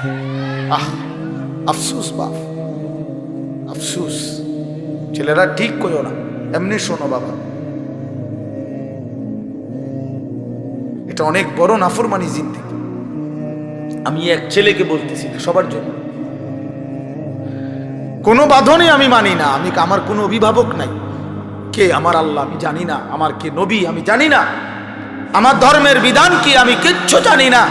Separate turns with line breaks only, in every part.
আহ, আফসুস বাপ, আফসুস। ছেলেরা ঠিক করো না, এমনি শোনো বাবা। এটা অনেক বড় নাফরমানি জিন্দিগি। আমি এক ছেলেকে বলতেছি সবার জন্য। কোনো বাঁধনে আমি মানি না, আমি আমার কোনো অভিভাবক নাই। কে আমার আল্লাহ আমি জানি না, আমার কে নবী আমি জানি না। আমার ধর্মের বিধান কি আমি কিচ্ছু জানি না।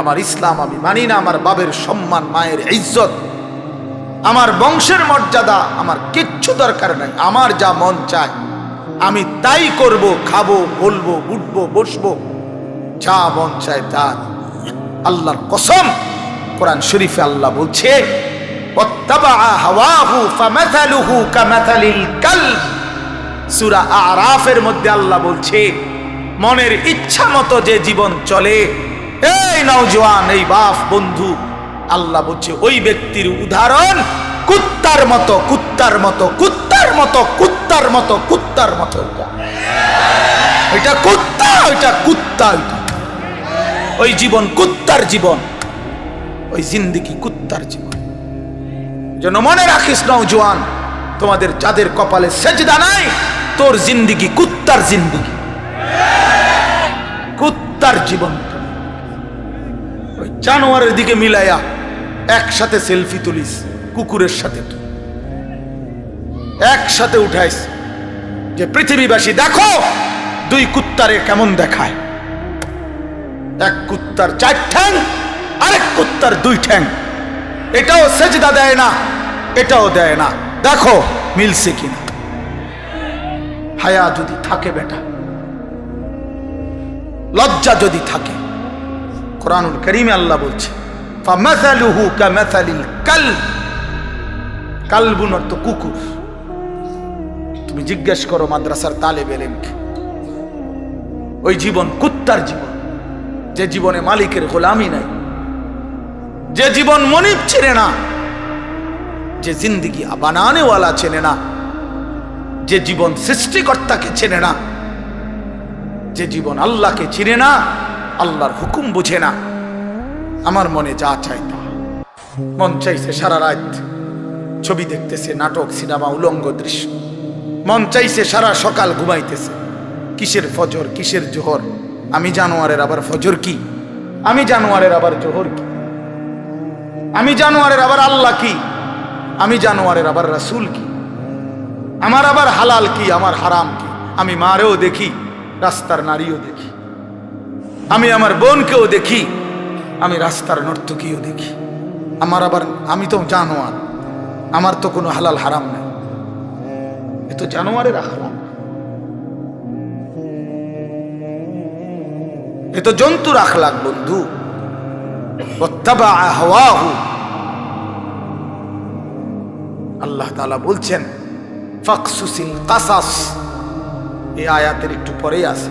আমার ইসলাম আমি মানি না, আমার বাবের সম্মান, মায়ের ইজ্জত। আমার বংশের মর্যাদা আমার কিচ্ছু দরকার নাই, আমার যা মন চায়। আমি তাই করব, খাব, বলব, উঠবো, বসবো, যা মন চায় তা আল্লাহর কসম, কোরআন শরীফে আল্লাহ বলছে সুরা আরাফের মধ্যে আল্লাহ বলছে, মনের ইচ্ছা মতো যে জীবন চলে এই নওজোয়ান এই বাপ বন্ধু। আল্লাহ বলছে, ওই ব্যক্তির উদাহরণ কুত্তার মতো কুত্তার মতো কুত্তার মতো কুত্তার মতো কুত্তার মতো এটা। কুত্তা, ওইটা কুত্তা ওই জীবন কুত্তার জীবন, ওই জিন্দিগি কুত্তার জীবন। যেন মনে রাখিস নওজোয়ান তোমাদের যাদের কপালে সেজদা নাই, তোর জিন্দিগি কুত্তার জিন্দিগি। কুত্তার জীবন। জানোয়ারের দিকে মিলাইয়া একসাথে সেলফি তুলিস, কুকুরের সাথে তুই। একসাথে উঠাইস যে পৃথিবীবাসী, দেখো দুই কুত্তারে কেমন দেখায়। এক কুত্তার চার ঠ্যাং, আরেক কুত্তার দুই ঠ্যাং। এটাও সেজদা দেয় না, এটাও দেয় না। দেখো, মিলছে কিনা? হায়া যদি থাকে বেটা, লজ্জা যদি থাকে কোরআনুল করিমে আল্লাহ বলছে কালবুন অর্থ কুকুর। তুমি জিজ্ঞেস করো মাদ্রাসার তালেব এলেমকে, ওই জীবন কুত্তার জীবন, যে জীবনে মালিকের গোলামি নাই, যে জীবন মনিব চেনে না, যে জিন্দিগি বানানেওয়ালা চেনে না, যে জীবন সৃষ্টিকর্তাকে চেনে না, যে জীবন আল্লাহকে চিনে না আল্লাহর হুকুম বুঝে না। আমার মনে যা চাই তা। মন চাইছে সারা রাত ছবি দেখতেছে, নাটক, সিনেমা, উলঙ্গ দৃশ্য। মন চাইছে সারা সকাল ঘুমাইতেছে। কিসের ফজর, কিসের জোহর? আমি জানোয়ারের আবার ফজর কি? আমি জানোয়ারের আবার জোহর কি? আমি জানোয়ারের আবার আল্লাহ কি? আমি জানোয়ারের আবার রাসূল কি? আমার আবার হালাল কি? আমার হারাম কি? আমি মারেও দেখি, রাস্তার নারীও দেখি। আমি আমার বোনকেও দেখি, আমি রাস্তার নর্তকীও দেখি। আমার আবার, আমি তো জানোয়ার, আমার তো কোনো হালাল হারাম নেই। এ তো জানোয়ারের আখলাম এ তো জন্তুর আখলাক, বন্ধু। আল্লাহ তাআলা বলছেন কাসাস। এই আয়াতের একটু পরেই আছে।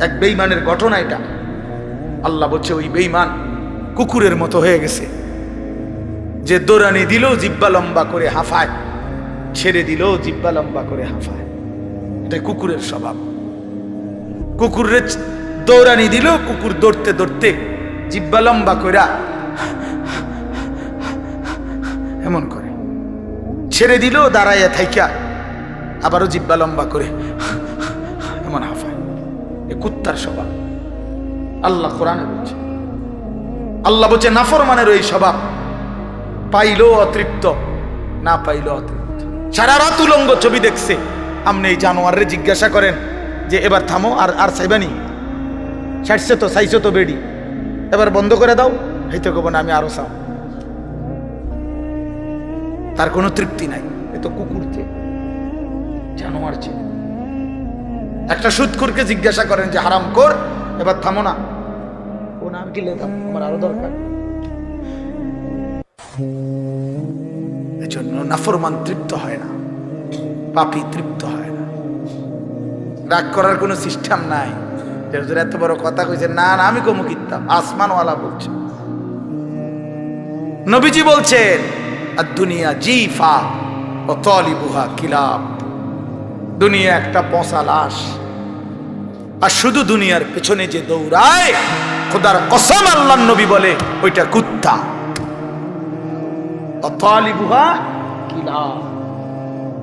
এক বেইমানের ঘটনা এটা। আল্লাহ বলছে, ওই বেইমান কুকুরের মতো হয়ে গেছে। যে দৌড়ানি দিলেও জিব্বা লম্বা করে হাফায়। ছেড়ে দিলেও জিব্বা লম্বা করে হাফায়। এটা কুকুরের স্বভাব। কুকুরের দৌড়ানি দিল, কুকুর দৌড়তে দৌড়তে জিব্বা লম্বা কইরা এমন করে। ছেড়ে দিল, দাঁড়াইয়া থাইকা, আবারও জিব্বা লম্বা করে এমন হাফায়। এ কুত্তার স্বভাব। আল্লাহ কোরআনে বলছে, আল্লাহ বলছে নাফরমানের ওই স্বভাব। পাইলেও অতৃপ্ত, না পাইলেও অতৃপ্ত। সারা রাত উলঙ্গ ছবি দেখছে। আপনি এই জানোয়ারে জিজ্ঞাসা করেন যে, এবার থামো, আর আর চাইবানি ছাড়ছে তো, চাইছো তো বেডি। এবার বন্ধ করে দাও হইতে কব না, আমি আরও চাও। তার কোনো তৃপ্তি নাই। এ তো কুকুর চেয়ে জানোয়ার চেয়ে একটা সুৎকুরকে জিজ্ঞাসা করেন যে, হারাম কর? এবার থামো না। ও না, আমি কি লেতাম আমার আরও দরকার। এজন্য নাফরমান তৃপ্ত হয় না, পাপি তৃপ্ত হয় না। রাগ করার কোনো সিস্টেম নাই। এত বড় কথা কইছে, না না, আমি কমু কিতাম আসমানওয়ালা বলছে। নবীজি বলছেন আর দুনিয়া জিফা ও তলিবুহা কিলাব। দুনিয়া একটা পচা লাশ। আর শুধু দুনিয়ার পেছনে যে দৌড়ায়, খোদার কসম আল্লাহ নবী বলে, ওইটা কুত্তা।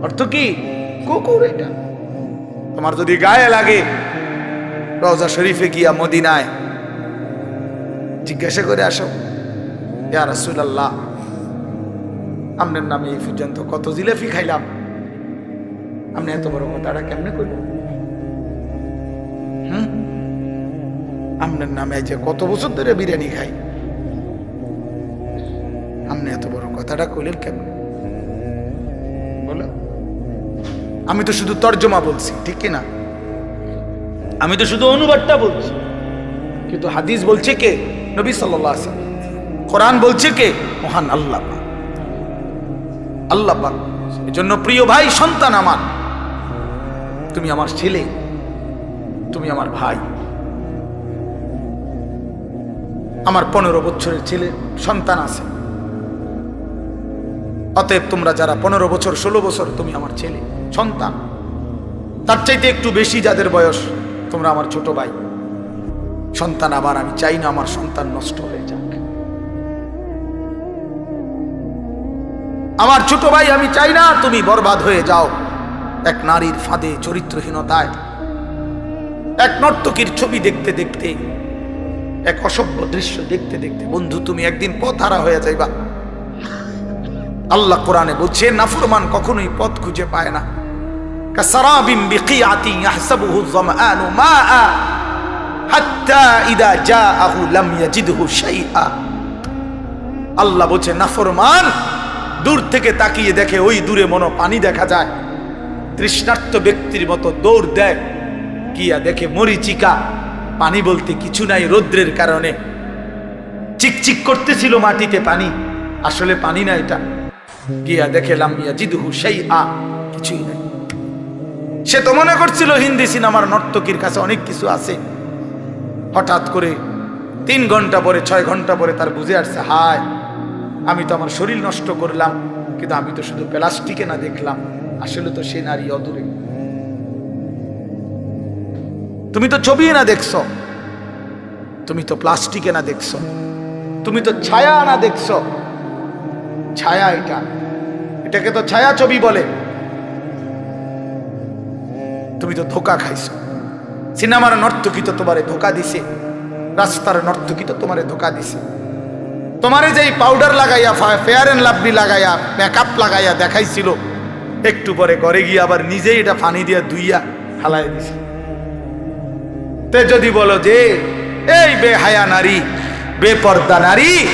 অর্থ কি? কুকুর এটা। তোমার যদি গায়ে লাগে, রওজা শরীফে গিয়া মদিনায় জিজ্ঞাসা করে আসো, ইয়া রাসূলুল্লাহ আপনার নামে এই পর্যন্ত কত জিলেফি খাইলাম? আপনি এত বড় কথাটা কেমনে করলেন হুম? আপনার নামে যে কত বছর ধরে বিরিয়ানি খাই। আপনি এত বড় কথাটা কইলেন কেমনে? বলো। আমি তো শুধু তর্জমা বলছি ঠিক কি না? আমি তো শুধু অনুবাদটা বলছি। কিন্তু হাদিস বলছে কে? নবী সাল্লাল্লাহু আলাইহি ওয়াসাল্লাম কোরআন বলছে কে? মহান আল্লাহ। আল্লাহ পাক। এজন্য প্রিয় ভাই সন্তান আমার। তুমি আমার ছেলে, তুমি আমার ভাই। আমার পনেরো বছরের ছেলে, সন্তান আছে। অতএব তোমরা যারা পনেরো বছর, ষোলো বছর তুমি আমার ছেলে, সন্তান, তার চাইতে একটু বেশি যাদের বয়স, তোমরা আমার ছোট ভাই। সন্তান আবার আমি চাই না আমার সন্তান নষ্ট হয়ে যাক। আমার ছোট ভাই আমি চাই না তুমি বরবাদ হয়ে যাও। এক নারীর ফাঁদে চরিত্রহীনতায়, এক নর্তকীর ছবি দেখতে দেখতে, এক অসভ্য দৃশ্য দেখতে দেখতে, বন্ধু তুমি একদিন পথ হারা হয়ে যাইবা। আল্লাহ কোরআনে বলছে, নাফরমান কখনোই পথ খুঁজে পায় না। আল্লাহ বলছে, নাফরমান, দূর থেকে তাকিয়ে দেখে ওই দূরে মনো পানি দেখা যায়। তৃষ্ণার্ত ব্যক্তির মতো দৌড় দেয়। গিয়া দেখে মরিচিকা, পানি বলতে কিছু নাই রৌদ্রের কারণে। চিকচিক করতেছিল মাটিতে পানি, আসলে পানি না এটা। গিয়া দেখে লামিয়া জিদুহু সেই আ কিছুই নাই। সে তো মনে করছিল হিন্দি সিনেমার নর্তকীর কাছে অনেক কিছু আছে। হঠাৎ করে তিন ঘণ্টা পরে, ছয় ঘণ্টা পরে তার বুঝে আসছে, হায়, আমি তো আমার শরীর নষ্ট করলাম, কিন্তু আমি তো শুধু প্লাস্টিকে না দেখলাম। আসলে তো সে নারী অদূরে। তুমি তো ছবি না দেখছ। তুমি তো প্লাস্টিকে না দেখছ। তুমি তো ছায়া না দেখছ। ছায়া এটা। এটাকে তো ছায়া ছবি বলে। তুমি তো ধোকা খাইছো। সিনেমার নর্তকী তো তোমারে ধোকা দিছে। রাস্তার নর্তকী তো তোমারে ধোকা দিছে। তোমারে যেই পাউডার লাগাইয়া ফেয়ার এন্ড লাভলি লাগাইয়া মেকআপ লাগাইয়া দেখাইছিল একটু পরে ঘরে গিয়ে আবার নিজেই এটা ফানি দিয়া দুইয়া হালাই দিছে। তে যদি বলো যে, এই বেহায়া নারী, বেপর্দা নারী,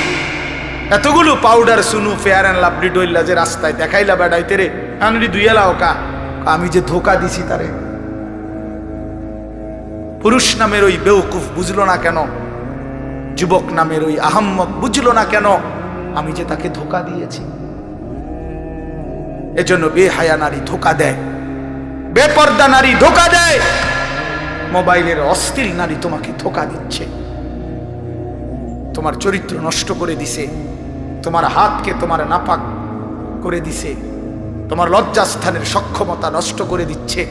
এতগুলো পাউডার সুনু ফেয়ার অ্যান্ড লাভলি ডইল্লা যে রাস্তায় দেখাইলা বেড়াইতে রে আনরি দুইয়ালা ওকা আমি যে ধোকা দিছি তারে। পুরুষ নামের ওই বেউকুফ বুঝলো না কেন? যুবক নামের ওই আহম্মক বুঝলো না কেন? আমি যে তাকে ধোকা দিয়েছি। এজন্য বেহায়া নারী ধোকা দেয়, বেপর্দা নারী ধোকা দেয়। মোবাইলের অস্থির নারী তোমাকে ধোকা দিচ্ছে। তোমার চরিত্র নষ্ট করে দিছে, তোমার হাতকে তোমার নাপাক করে দিছে, তোমার লজ্জাস্থানের সক্ষমতা নষ্ট করে দিচ্ছে,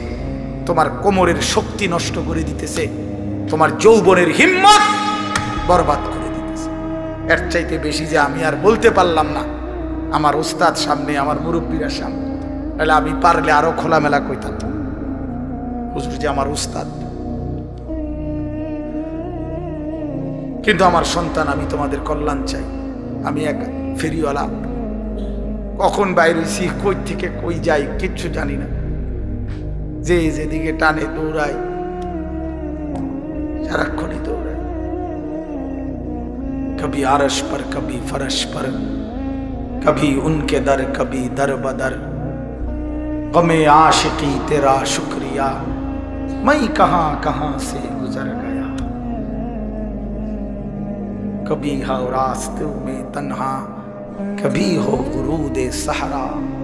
তোমার কোমরের শক্তি নষ্ট করে দিতেছে, তোমার যৌবনের হিম্মত বরবাদ করে দিতেছে। এর চাইতে বেশি যে আমি আর বলতে পারলাম না। আমার উস্তাদ সামনে, আমার মুরব্বীরা সামনে। তাহলে আমি পারলে আরও খোলামেলা কইতাম। হুজুর যে আমার উস্তাদ। কিন্তু আমার সন্তান, আমি তোমাদের কল্যাণ চাই। আমি এক ফেরিওয়ালা। কখন বাইরে হয়েছি কই থেকে কই যাই, কিচ্ছু জানি না। যে যেদিকে টানে দৌড়াই সারাক্ষণই দৌড়াই কবি আরস পর, কবি ফরস পর। کبھی ان کے در، کبھی در بدر۔ غم عاشقی تیرا شکریہ۔ میں کہاں کہاں سے گزر گیا؟ کبھی ہو راستوں میں تنہا، کبھی ہو غرود صحرا۔